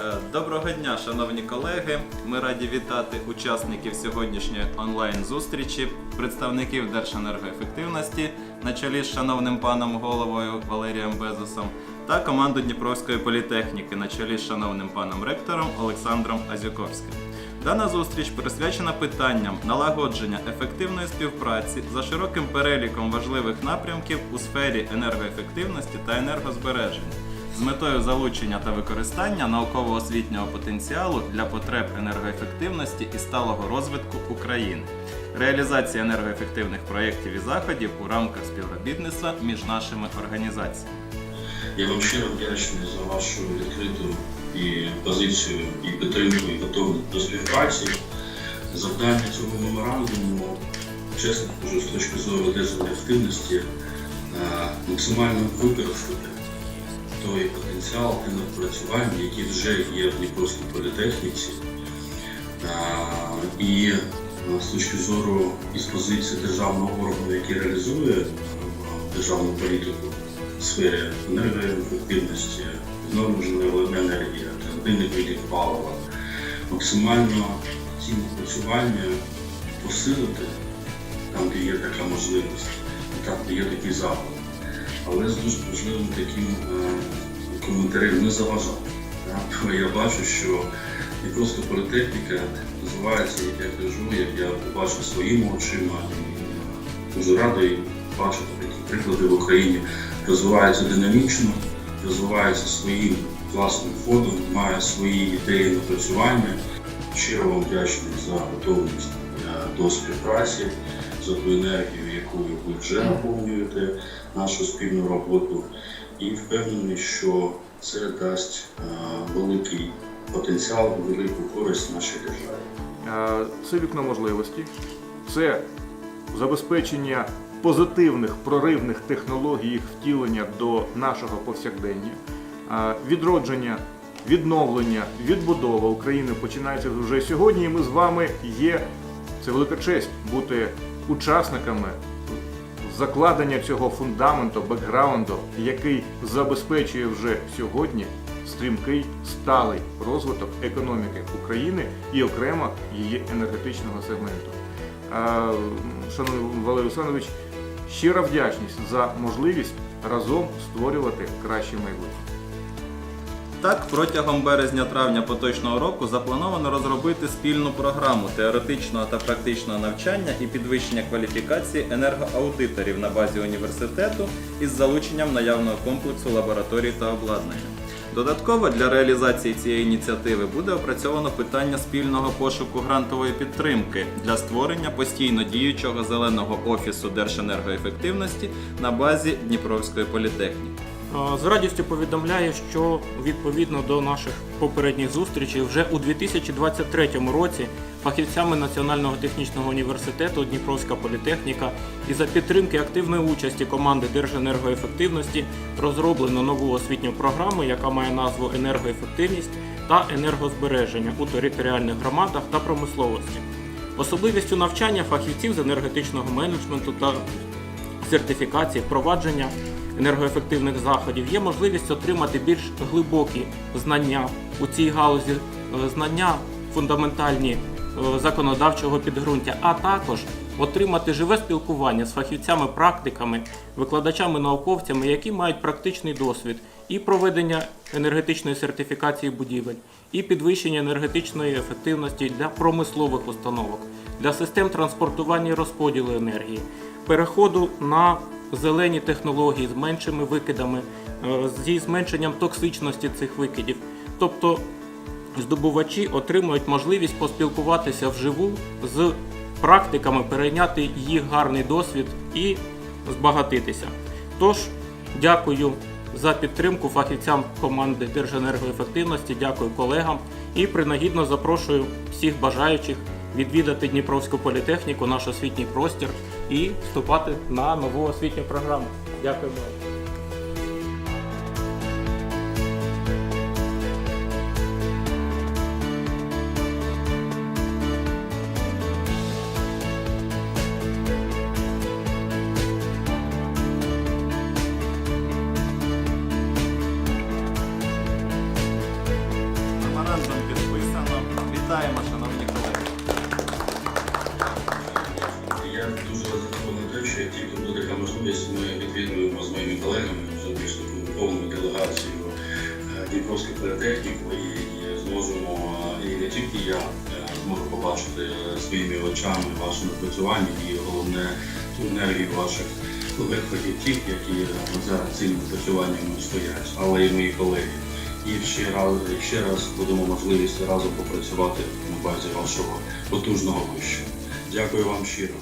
Е, Доброго дня, шановні колеги. Ми раді вітати учасників сьогоднішньої онлайн-зустрічі, представників Держенергоефективності на чолі з шановним паном головою Валерієм Безусом та команду Дніпровської політехніки на чолі з шановним паном ректором Олександром Азюковським. Дана зустріч присвячена питанням налагодження ефективної співпраці за широким переліком важливих напрямків у сфері енергоефективності та енергозбереження з метою залучення та використання науково-освітнього потенціалу для потреб енергоефективності і сталого розвитку України, реалізація енергоефективних проєктів і заходів у рамках співробітництва між нашими організаціями. Я вам щиро вдячний за вашу відкриту і позицію, і підтримку, і готовність до співпраці. Завдання цього меморандуму, чесно кажу, з точки зору держефективності, е, максимально використати той потенціал і напрацювання, які вже є в Дніпровській політехніці. І з точки зору із позиції державного органу, який реалізує державну політику в сфері енергоефективності, відновлюваної енергії, альтернативних видів палива, максимально ці напрацювання посилити там, де є така можливість, там, де є такий заклад. Але з дуже важливим таким е, коментарем не заважати. Я бачу, що не просто політехніка розвивається, як я кажу, як я побачив своїми очима. І дуже радий бачити такі приклади в Україні. Розвивається динамічно, розвивається своїм власним ходом, має свої ідеї напрацювання. Щиро вам вдячний за готовність до співпраці, за ту енергію, яку ви вже наповнюєте нашу спільну роботу, і впевнений, що це дасть е, великий потенціал, велику користь нашій державі. Е, Це вікно можливості, це забезпечення позитивних проривних технологій їх втілення до нашого повсякдення, Е, відродження, відновлення, відбудова України починається вже сьогодні. І ми з вами є. Це велика честь бути учасниками закладення цього фундаменту, бекграунду, який забезпечує вже сьогодні стрімкий сталий розвиток економіки України і окремо її енергетичного сегменту. Шановний Валерій Олександрович, щира вдячність за можливість разом створювати краще майбутнє. Так, протягом березня-травня поточного року заплановано розробити спільну програму теоретичного та практичного навчання і підвищення кваліфікації енергоаудиторів на базі університету із залученням наявного комплексу лабораторій та обладнання. Додатково для реалізації цієї ініціативи буде опрацьовано питання спільного пошуку грантової підтримки для створення постійно діючого зеленого офісу Держенергоефективності на базі Дніпровської політехніки. З радістю повідомляю, що відповідно до наших попередніх зустрічей вже у 2023 році фахівцями Національного технічного університету Дніпровська політехніка і за підтримки активної участі команди Держенергоефективності розроблено нову освітню програму, яка має назву енергоефективність та енергозбереження у територіальних громадах та промисловості. Особливістю навчання фахівців з енергетичного менеджменту та сертифікації впровадження енергоефективних заходів є можливість отримати більш глибокі знання у цій галузі, е, знання фундаментальні е, законодавчого підґрунтя, а також отримати живе спілкування з фахівцями-практиками, викладачами-науковцями, які мають практичний досвід і проведення енергетичної сертифікації будівель, і підвищення енергетичної ефективності для промислових установок, для систем транспортування і розподілу енергії, переходу на зелені технології з меншими викидами, е, зі зменшенням токсичності цих викидів. Тобто здобувачі отримують можливість поспілкуватися вживу з практиками, перейняти їх гарний досвід і збагатитися. Тож, дякую за підтримку фахівцям команди Держенергоефективності, дякую колегам і принагідно запрошую всіх бажаючих відвідати Дніпровську політехніку, наш освітній простір і вступати на нову освітню програму. Дякую вам. Що як тільки буде така можливість, ми відвідуємо з моїми колегами вже більш таку повну делегацію е, Дніпровської політехніки і зможемо, е, і не тільки я е, зможу побачити своїми очами ваше напрацювання і головне ту енергію ваших колег фахівців, які зараз цим напрацюванням стоять, але і мої колеги. І ще раз, ще раз будемо можливість разом попрацювати на базі вашого потужного вищого. Дякую вам щиро.